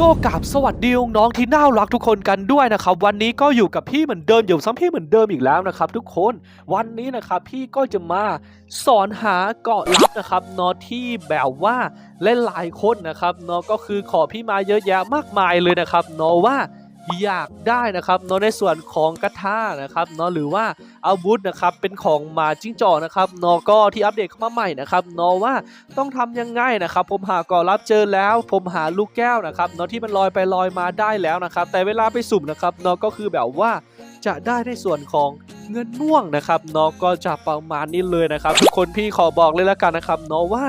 ก็กราบสวัสดีน้องที่น่ารักทุกคนกันด้วยนะครับวันนี้ก็อยู่กับพี่เหมือนเดิมอยู่ซ้ำพี่เหมือนเดิมอีกแล้วนะครับ ทุกคนวันนี้นะครับพี่ก็จะมาสอนหาเกาะลับนะครับนอที่แบบว่าหลายๆคนนะครับนอก็คือขอพี่มาเยอะแยะมากมายเลยนะครับนอว่า อยากได้นะครับเนอะในส่วนของกระทานะครับเนอะหรือว่าอาวุธนะครับเป็นของมาจิ้งจอกนะครับเนอะก็ที่อัปเดตเข้ามาใหม่นะครับเนอะว่าต้องทำยังไงนะครับผมหาก่อรับเจอแล้ว ผมหาลูกแก้วนะครับเนาะที่มันลอยไปลอยมาได้แล้วนะครับ แต่เวลาไปสุ่มนะครับเนาะก็คือแบบว่าจะได้ในส่วนของเงินม่วงนะครับเนาะก็จะประมาณนี้เลยนะครับทุกคนพี่ขอบอกเลยแล้วกันนะครับเนาะว่า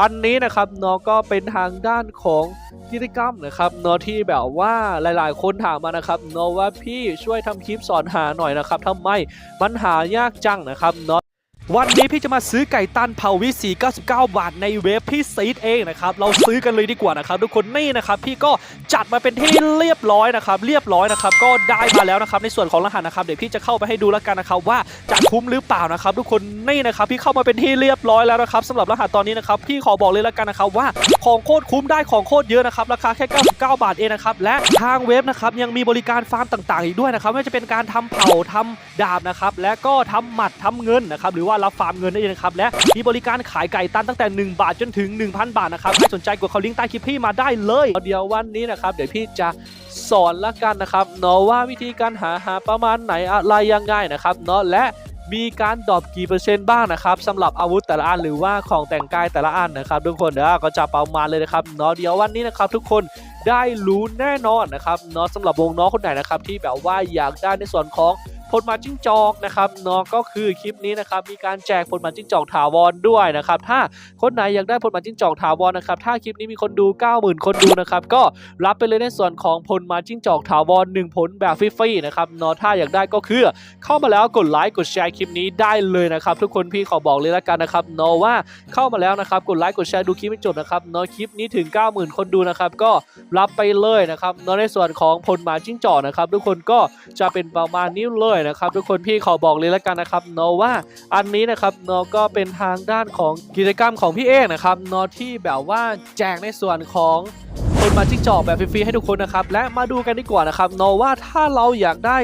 อันนี้นะครับเนาะก็เป็นทางด้านของกิจกรรมนะครับเนาะที่แบบว่าหลาย ๆ คนถามมานะครับเนาะว่าพี่ช่วยทำคลิปสอนหาหน่อยนะครับทำไมมันหายากจังนะครับเนาะ วันนี้พี่จะมาซื้อไก่ตันเผาวิสี99 บาทในเว็บพี่ซีดเองนะครับ เราซื้อกันเลยดีกว่านะครับทุกคนนี่นะครับพี่ก็จัดมาเป็นที่เรียบร้อยนะครับ เรียบร้อยนะครับ ก็ได้มาแล้วนะครับในส่วนของรหัสนะครับเดี๋ยวพี่จะเข้าไปให้ดูแล้วกันนะครับว่าจะคุ้มหรือเปล่านะครับ ทุกคนนี่นะครับพี่เข้ามาเป็นที่เรียบร้อยแล้วนะครับสำหรับรหัสตอนนี้นะครับพี่ขอบอกเลยแล้วกันนะครับว่าของโคตรคุ้มได้ของโคตรเยอะนะครับราคาแค่ 99 บาทเองนะครับและทางเว็บนะครับยังมีบริการฟาร์มต่าง ๆ อีกด้วยนะครับไม่ว่าจะเป็นการทำเผาทำดาบนะครับและก็ทำหมัดทำเงินนะครับหรือว่ารับฟาร์มเงินนั่นเองนะครับและมีบริการขายไก่ตันตั้งแต่ 1 บาทจนถึง 1,000 บาทนะครับใครสนใจกดเขาลิงก์ใต้คลิปพี่มาได้เลย เดี๋ยววันนี้นะครับเดี๋ยวพี่จะสอนละกันนะครับเนาะว่าวิธีการหาหาประมาณไหนอะไรยังไงนะครับเนาะและมีการดรอปกี่เปอร์เซ็นต์บ้างนะครับสำหรับอาวุธแต่ละอันหรือว่าของแต่งกายแต่ละอันนะครับ ทุกคนเดี๋ยวก็จะประมาณเลยนะครับเนาะเดี๋ยววันนี้นะครับ ทุกคนได้รู้แน่นอนนะครับเนาะสำหรับวงน้องคนไหนนะครับที่แบบว่าอยากได้ในส่วนของ ผลมาจิ้งจอกนะครับเนาะก็คือคลิปนี้นะครับมีการแจกผลมาจิ้งจอกถาวรด้วยนะครับถ้าคนไหนอยากได้ผลมาจิ้งจอกถาวรนะครับถ้าคลิปนี้มีคนดู 90,000 คนดูนะครับก็รับไปเลยในส่วนของผลมาจิ้งจอกถาวร1ผลแบบฟรีๆนะครับเนาะถ้าอยากได้ก็คือ เข้ามาแล้วกดไลค์กดแชร์คลิปนี้ได้เลยนะครับทุกคนพี่ขอบอกเลยละกันนะครับเนาะว่าเข้ามาแล้วนะครับกดไลค์กดแชร์ดูคลิปไม่จบนะครับเนาะคลิปนี้ถึง 90,000 คนดูนะครับก็รับไปเลยนะครับเนาะในส่วนของผลมาจิ้งจอกนะครับทุกคนก็จะเป็นประมาณนี้เลยนะครับทุกคนพี่ขอบอกเลยละกันนะครับเนาะว่าอันนี้นะครับเนาะก็เป็นทางด้านของกิจกรรมของพี่เอกนะครับเนาะที่แบบว่าแจกในส่วนของ นมาจิ้งจอกแบบฟรีๆให้ทุกคนนะครับ และมาดูกันดีกว่านะครับเนาะว่าถ้าเราอยากได้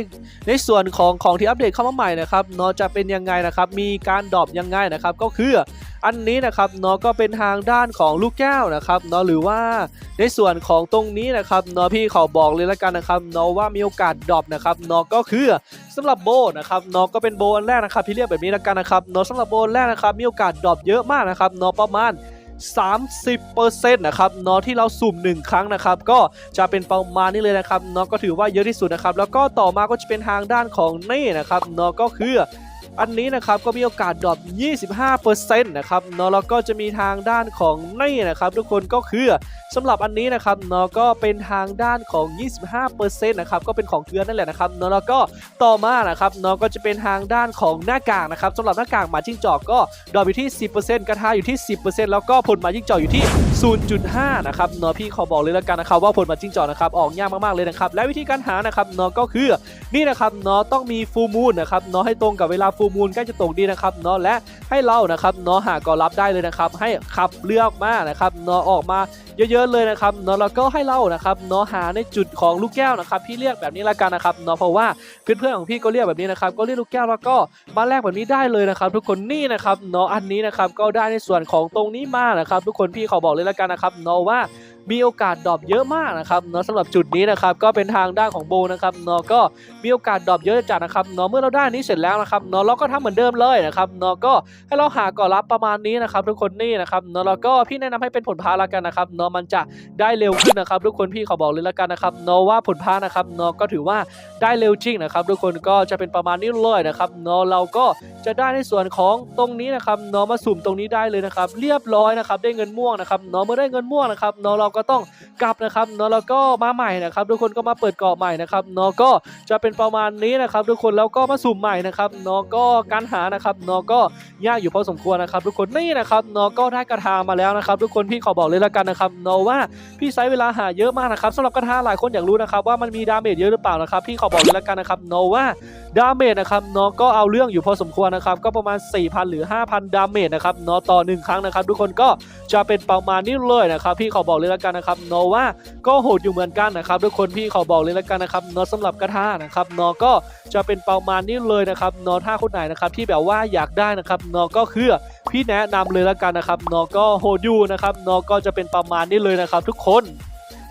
ในส่วนของของที่อัปเดตเข้ามาใหม่นะครับเนาะจะเป็นยังไงนะครับ มีการดรอปยังไงนะครับก็คืออันนี้นะครับเนาะก็เป็นทางด้านของลูกแก้วนะครับเนาะหรือว่าในส่วนของตรงนี้นะครับเนาะพี่ขอบอกเลยละกันนะครับเนาะว่ามีโอกาสดรอปนะครับเนาะก็คือสำหรับโบนะครับเนาะก็เป็นโบอันแรกนะครับที่เรียกแบบนี้ละกันนะครับเนาะสำหรับโบอันแรกนะครับมีโอกาสดรอปเยอะมากนะครับเนาะประมาณ 30%นะครับเนาะที่เราสุ่ม 1 ครั้งนะครับ ก็จะเป็นประมาณนี้เลยนะครับเนาะก็ถือว่าเยอะที่สุดนะครับ แล้วก็ต่อมาก็จะเป็นทางด้านของนี่นะครับเนาะก็คือ อันนี้นะครับก็มีโอกาสดรอป 25%นะครับเนาะแล้วก็จะมีทางด้านของนี่นะครับ ทุกคนก็คือสำหรับอันนี้นะครับเนาะก็เป็นทางด้านของ 25%นะครับก็เป็นของเกลือนั่นแหละนะครับเนาะแล้วก็ต่อมานะครับเนาะก็จะเป็นทางด้านของหน้ากากนะครับสำหรับหน้ากากหมาจิ้งจอกก็ดรอปอยู่ที่ 10%กระทาอยู่ที่ 10%แล้วก็ผลหมาจิ้งจอกอยู่ที่ 0.5 นะครับเนาะพี่ขอบอกเลยแล้วกันนะครับว่าผลหมาจิ้งจอกนะครับออกยากมากๆเลยนะครับและวิธีการหานะครับเนาะก็คือนี่นะครับเนาะต้องมีฟูมูลนะครับเนาะให้ตรงกับเวลาฟููมูลใกล้จะตกดีนะครับเนาะและให้เรานะครับเนาะหากอรับได้เลยนะครับ ให้ขับเรือออกมานะครับเนาะออกมาเยอะๆเลยนะครับเนาะแล้วก็ให้เรานะครับเนาะหาในจุดของลูกแก้วนะครับพี่เรียกแบบนี้ละกันนะครับเนาะเพราะว่าเพื่อนๆของพี่ก็เรียกแบบนี้นะครับก็เรียกลูกแก้วแล้วก็มาแลกแบบนี้ได้เลยนะครับ ทุกคนนี่นะครับเนาะอันนี้นะครับก็ได้ในส่วนของตรงนี้มานะครับ ทุกคนพี่ขอบอกเลยละกันนะครับเนาะว่า มีโอกาสดรอปเยอะมากนะครับเนาะสำหรับจุดนี้นะครับก็เป็นทางด้านของโบนะครับเนาะก็มีโอกาสดรอปเยอะจัดนะครับเนาะเมื่อเราได้นี้เสร็จแล้วนะครับเนาะเราก็ทำเหมือนเดิมเลยนะครับเนาะก็ให้เราหาก่อนรับประมาณนี้นะครับทุกคนนี่นะครับเนาะแล้วก็พี่แนะนำให้เป็นผลพาละกันนะครับเนาะมันจะได้เร็วขึ้นนะครับทุกคนพี่ขอบอกเลยละกันนะครับเนาะว่าผลพานะครับเนาะก็ถือว่าได้เร็วจริงนะครับทุกคนก็จะเป็นประมาณนี้เลยนะครับเนาะเราก็จะได้ในส่วนของตรงนี้นะครับเนาะมาสุ่มตรงนี้ได้เลยนะครับ เรียบร้อยนะครับได้เงินม่วงนะครับเนาะเมื่อได้เงินม่วงนะครับเนาะเราก็ต้อง กลับนะครับเนาะแล้วก็มาใหม่นะครับทุกคนก็มาเปิดเกาะใหม่นะครับเนาะก็จะเป็นประมาณนี้นะครับทุกคนแล้วก็มาสุ่มใหม่นะครับเนาะก็การหานะครับเนาะก็ยากอยู่พอสมควรนะครับ ทุกคนนี่นะครับเนาะก็ได้กระทามาแล้วนะครับ ทุกคนพี่ขอบอกเลยละกันนะครับเนาะว่าพี่ใช้เวลาหาเยอะมากนะครับสำหรับกระทาหลายคนอยากรู้นะครับว่ามันมีดาเมจเยอะหรือเปล่านะครับพี่ขอบอกเลยละกันนะครับเนาะว่าดาเมจนะครับเนาะก็เอาเรื่องอยู่พอสมควรนะครับก็ประมาณ 4,000 หรือ 5,000 ดาเมจนะครับเนาะต่อหนึ่งครั้งนะครับ ทุกคนก็จะเป็นประมาณนี้เลยนะครับพี่ขอบอกเลยละกันนะครับเนาะว่าก็โหดอยู่เหมือนกันนะครับทุกคนพี่ขอบอกเลยแล้วกันนะครับเนอสำหรับกระทานะครับเนอก็จะเป็นประมาณนี้เลยนะครับเนอถ้าคนไหนนะครับที่แบบว่าอยากได้นะครับเนอก็คือพี่แนะนำเลยแล้วกันนะครับเนอก็โหดอยู่นะครับเนอก็จะเป็นประมาณนี้เลยนะครับ ทุกคน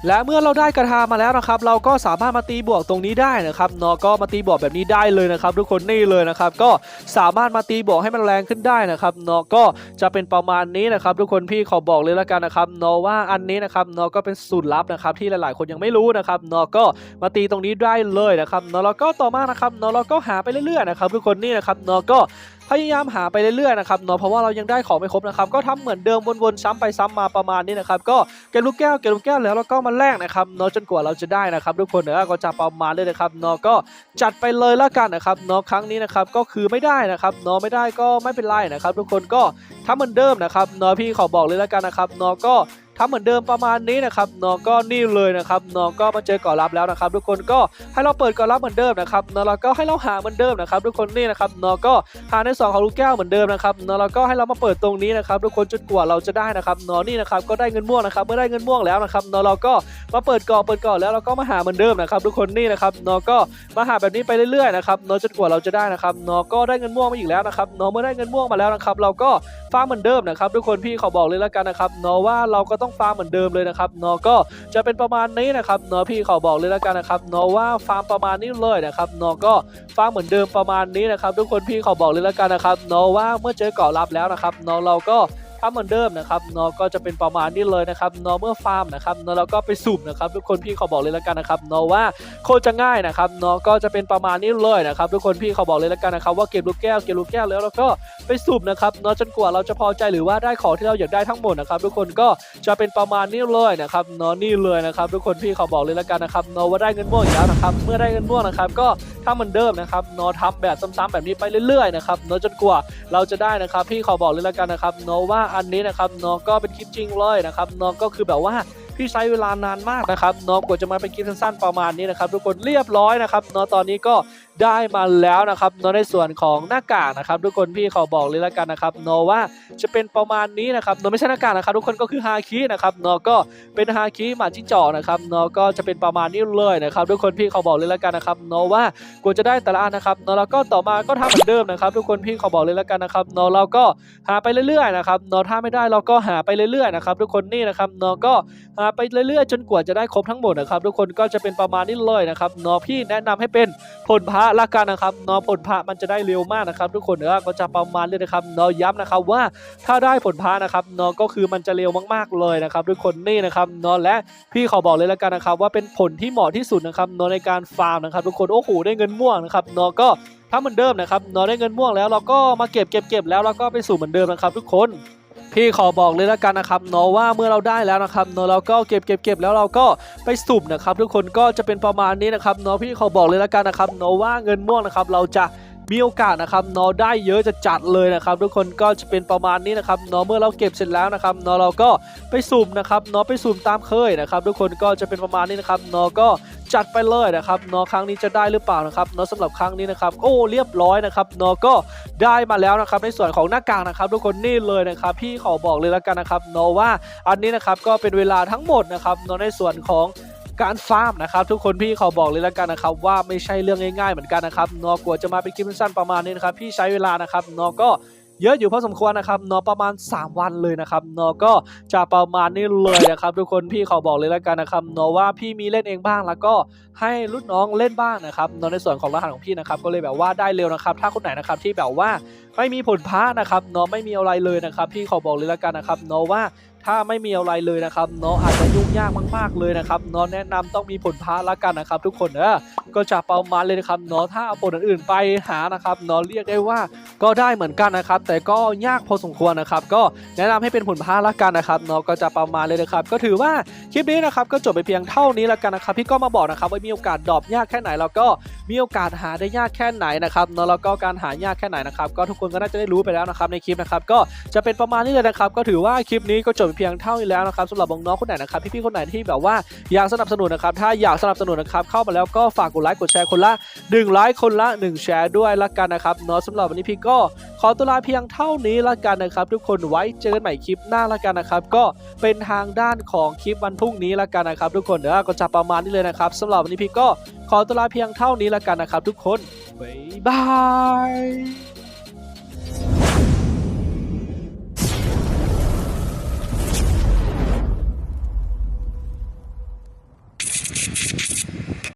และเมื่อเราได้กระทามาแล้วนะครับ เราก็สามารถมาตีบวกตรงนี้ได้นะครับเนาะก็มาตีบวกแบบนี้ได้เลยนะครับ ทุกคนนี่เลยนะครับ ก็สามารถมาตีบวกให้มันแรงขึ้นได้นะครับเนาะก็จะเป็นประมาณนี้นะครับ ทุกคนพี่ขอบอกเลยละกันนะครับเนาะว่าอันนี้นะครับเนาะก็เป็นสูตรลับนะครับที่หลายๆ คนยังไม่รู้นะครับเนาะก็มาตีตรงนี้ได้เลยนะครับเนาะแล้วก็ต่อมานะครับเนาะเราก็หาไปเรื่อยๆนะครับทุกคนนี่นะครับเนาะก็ พยายามหาไปเรื่อยๆนะครับเนาะเพราะว่าเรายังได้ของไม่ครบนะครับก็ทำเหมือนเดิมวนๆซ้ำไปซ้ำมาประมาณนี้นะครับก็เก็บลูกแก้วเก็บลูกแก้วแล้วแล้วก็มาแลกนะครับเนาะจนกว่าเราจะได้นะครับทุกคนเนอะก็จะประมาณเลยนะครับเนาะก็จัดไปเลยละกันนะครับเนาะครั้งนี้นะครับก็คือไม่ได้นะครับเนาะไม่ได้ก็ไม่เป็นไรนะครับ ทุกคนก็ทำเหมือนเดิมนะครับเนาะพี่ขอบอกเลยละกันนะครับเนาะก็ ทำเหมือนเดิมประมาณนี้นะครับเนาะก็นี่เลยนะครับเนาะก็มาเจอก่อนรับแล้วนะครับ ทุกคนก็ให้เราเปิดก่อนรับเหมือนเดิมนะครับเนาะแล้วก็ให้เราหาเหมือนเดิมนะครับ ทุกคนนี่นะครับเนาะก็หาในสองของลูกแก้วเหมือนเดิมนะครับเนาะแล้วก็ให้เรามาเปิดตรงนี้นะครับ ทุกคนจนกว่าเราจะได้นะครับเนาะนี่นะครับก็ได้เงินม่วงนะครับ เมื่อได้เงินม่วงแล้วนะครับเนาะเราก็มาเปิดก่อนเปิดก่อนแล้วเราก็มาหาเหมือนเดิมนะครับ ทุกคนนี่นะครับเนาะก็มาหาแบบนี้ไปเรื่อยๆนะครับเนาะจนกว่าเราจะได้นะครับเนาะก็ได้เงินม่วงมาอีกแล้วนะครับเนาะเมื่อได้เงินม่วงมาแล้วนะครับ เราก็ ฟาร์มเหมือนเดิมนะครับทุกคนพี่ขอบอกเลยแล้วกันนะครับเนาะว่าเราก็ต้องฟาร์มเหมือนเดิมเลยนะครับเนาะก็จะเป็นประมาณนี้นะครับเนาะพี่ขอบอกเลยแล้วกันนะครับเนาะว่าฟาร์มประมาณนี้เลยนะครับเนาะก็ฟาร์มเหมือนเดิมประมาณนี้นะครับทุกคนพี่ขอบอกเลยแล้วกันนะครับเนาะว่าเมื่อเจอเกาะลับแล้วนะครับเนาะเราก็ ทำเหมือนเดิมนะครับเนาะก็จะเป็นประมาณนี้เลยนะครับเนาะเมื่อฟาร์มนะครับเนาะเราก็ไปสุ่มนะครับทุกคนพี่ขอบอกเลยแล้วกันนะครับเนาะว่าโคตรจะง่ายนะครับเนาะก็จะเป็นประมาณนี้เลยนะครับทุกคนพี่ขอบอกเลยแล้วกันนะครับว่าเก็บลูกแก้วเก็บลูกแก้วแล้วเราก็ไปสุ่มนะครับเนาะจนกว่าเราจะพอใจหรือว่าได้ของที่เราอยากได้ทั้งหมดนะครับทุกคนก็จะเป็นประมาณนี้เลยนะครับเนาะนี่เลยนะครับทุกคนพี่ขอบอกเลยแล้วกันนะครับเนาะว่าได้เงินม่วงอีกแล้วนะครับเมื่อได้เงินม่วงนะครับก็ถ้าเหมือนเดิมนะครับเนาะทำแบบซ้ำๆแบบนี้ไปเรื่อยๆนะครับเนาะจนกว่าเราจะได้นะครับพี่ขอบอกเลยแล้วกันนะครับเนาะว่าอันนี้นะครับเนาะก็เป็นคลิปจริงเลยนะครับเนาะก็คือแบบว่าพี่ใช้เวลานานมากนะครับเนาะกว่าจะมาเป็นคลิปสั้นๆประมาณนี้นะครับทุกคนเรียบร้อยนะครับเนาะตอนนี้ก็ ได้มาแล้วนะครับเนาะในส่วนของหน้ากากนะครับทุกคนพี่ขอบอกเลยล้วกันนะครับเนาะว่าจะเป็นประมาณนี้นะครับเนาะไม่ใช่หน้ากากนะครับทุกคนก็คือฮาคินะครับเนาะก็เป็นฮาคิหมาจิ้งจอกนะครับเนาะก็จะเป็นประมาณนี้เลยนะครับทุกคนพี่ขอบอกเลยล้วกันนะครับเนาะว่ากว่าจะได้แต่ละอันนะครับเนาะแล้วก็ต่อมาก็ทำเหมือนเดิมนะครับทุกคนพี่ขอบอกเลยล้วกันนะครับเนาะเราก็หาไปเรื่อยๆนะครับเนาะถ้าไม่ได้เราก็หาไปเรื่อยๆนะครับทุกคนนี่นะครับเนาะก็หาไปเรื่อยๆ จนกว่าจะได้ครบทั้งหมดนะครับทุกคนก็จะเป็นประมาณนี้เลยนะครับเนาะพี่แนะนำให้เป็นผลพระละกันนะครับเนาะผลพระมันจะได้เร็วมากนะครับ ทุกคนเออก็จะประมาณนี้นะครับเนาะย้ำนะครับว่าถ้าได้ผลพระนะครับเนาะก็คือมันจะเร็วมากๆเลยนะครับทุกคนนี่นะครับเนาะและพี่ขอบอกเลยล้วกันนะครับ ว่าเป็นผลที่เหมาะที่สุดนะครับเนาะในการฟาร์มนะครับ ทุกคนโอ้โหได้เงินม่วงนะครับเนาะก็ถ้าเหมือนเดิมนะครับเนาะได้เงินม่วงแล้วเราก็มาเก็บเก็บเก็บแล้วเราก็ไปสู่เหมือนเดิมนะครับ ทุกคน พี่ขอบอกเลยแล้วกันนะครับเนาะว่าเมื่อเราได้แล้วนะครับเนาะเราก็เก็บเก็บเก็บแล้วเราก็ไปสุ่มนะครับทุกคนก็จะเป็นประมาณนี้นะครับเนาะพี่ขอบอกเลยแล้วกันนะครับเนาะว่าเงินม่วงนะครับเราจะ มีโอกาสนะครับเนาะได้เยอะจะจัดเลยนะครับทุกคนก็จะเป็นประมาณนี้นะครับเนาะเมื่อเราเก็บเสร็จแล้วนะครับเนาะเราก็ไปสุ่มนะครับเนาะไปสุ่มตามเคยนะครับทุกคนก็จะเป็นประมาณนี้นะครับเนาะก็จัดไปเลยนะครับเนาะครั้งนี้จะได้หรือเปล่านะครับเนาะสำหรับครั้งนี้นะครับโอ้เรียบร้อยนะครับเนาะก็ได้มาแล้วนะครับในส่วนของหน้ากากนะครับทุกคนนี่เลยนะครับพี่ขอบอกเลยแล้วกันนะครับเนาะว่าอันนี้นะครับก็เป็นเวลาทั้งหมดนะครับเนาะในส่วนของ การฟาร์มนะครับทุกคนพี่ขอบอกเลยแล้วกันนะครับว่าไม่ใช่เรื่องง่ายๆเหมือนกันนะครับนาะกว่าจะมาเป็นคลิปสั้นประมาณนี้นะครับพี่ใช้เวลานะครับนาะก็เยอะอยู่พอสมควรนะครับนาะประมาณ 3 วันเลยนะครับนาะก็จะประมาณนี้เลยนะครับทุกคนพี่ขอบอกเลยแล้วกันนะครับนาะว่าพี่มีเล่นเองบ้างแล้วก็ให้รุ่นน้องเล่นบ้างนะครับนาะในส่วนของรหัสของพี่นะครับก็เลยแบบว่าได้เร็วนะครับ ถ้าคนไหนนะครับที่แบบว่าไม่มีผลพ้านะครับนาะไม่มีอะไรเลยนะครับ พี่ขอบอกเลยแล้วกันนะครับนาะว่า ถ้าไม่มีอะไรเลยนะครับเนาะอาจจะยุ่งยากมากๆเลยนะครับเนาะแนะนำต้องมีผลพาละกันนะครับ ทุกคนเออก็จะประมาณเลยนะครับเนาะถ้าเอาผลอื่นๆไปหานะครับเนาะเรียกได้ว่าก็ได้เหมือนกันนะครับ แต่ก็ยากพอสมควรนะครับ ก็แนะนำให้เป็นผลพาละกันนะครับเนาะก็จะประมาณเลยนะครับ ก็ถือว่าคลิปนี้นะครับก็จบไปเพียงเท่านี้ละกันนะครับพี่ก็มาบอกนะครับว่ามีโอกาสดรอปยากแค่ไหนแล้วก็มีโอกาสหาได้ยากแค่ไหนนะครับเนาะแล้วก็การหายากแค่ไหนนะครับ ก็ทุกคนก็น่าจะได้รู้ไปแล้วนะครับในคลิปนะครับก็จะเป็นประมาณนี้เลยนะครับ ก็ถือว่าคลิปนี้ก็จบเพียงเท่านี้แล้วนะครับสำหรับน้องๆคนไหนนะครับพี่ๆคนไหนที่แบบว่าอยากสนับสนุนนะครับถ้าอยากสนับสนุนนะครับเข้ามาแล้วก็ฝากกดไลค์กดแชร์คนละหนึ่งไลค์คนละหนึ่งแชร์ด้วยละกันนะครับเนาะสำหรับวันนี้พี่ก็ขอตัวลาเพียงเท่านี้ละกันนะครับ ทุกคนไว้เจอกันใหม่คลิปหน้าละกันนะครับ ก็เป็นทางด้านของคลิปวันพรุ่งนี้ละกันนะครับ ทุกคนเดี๋ยวก็จะประมาณนี้เลยนะครับสำหรับวันนี้พี่ก็ขอตัวลาเพียงเท่านี้ละกันนะครับ ทุกคนบ๊ายบาย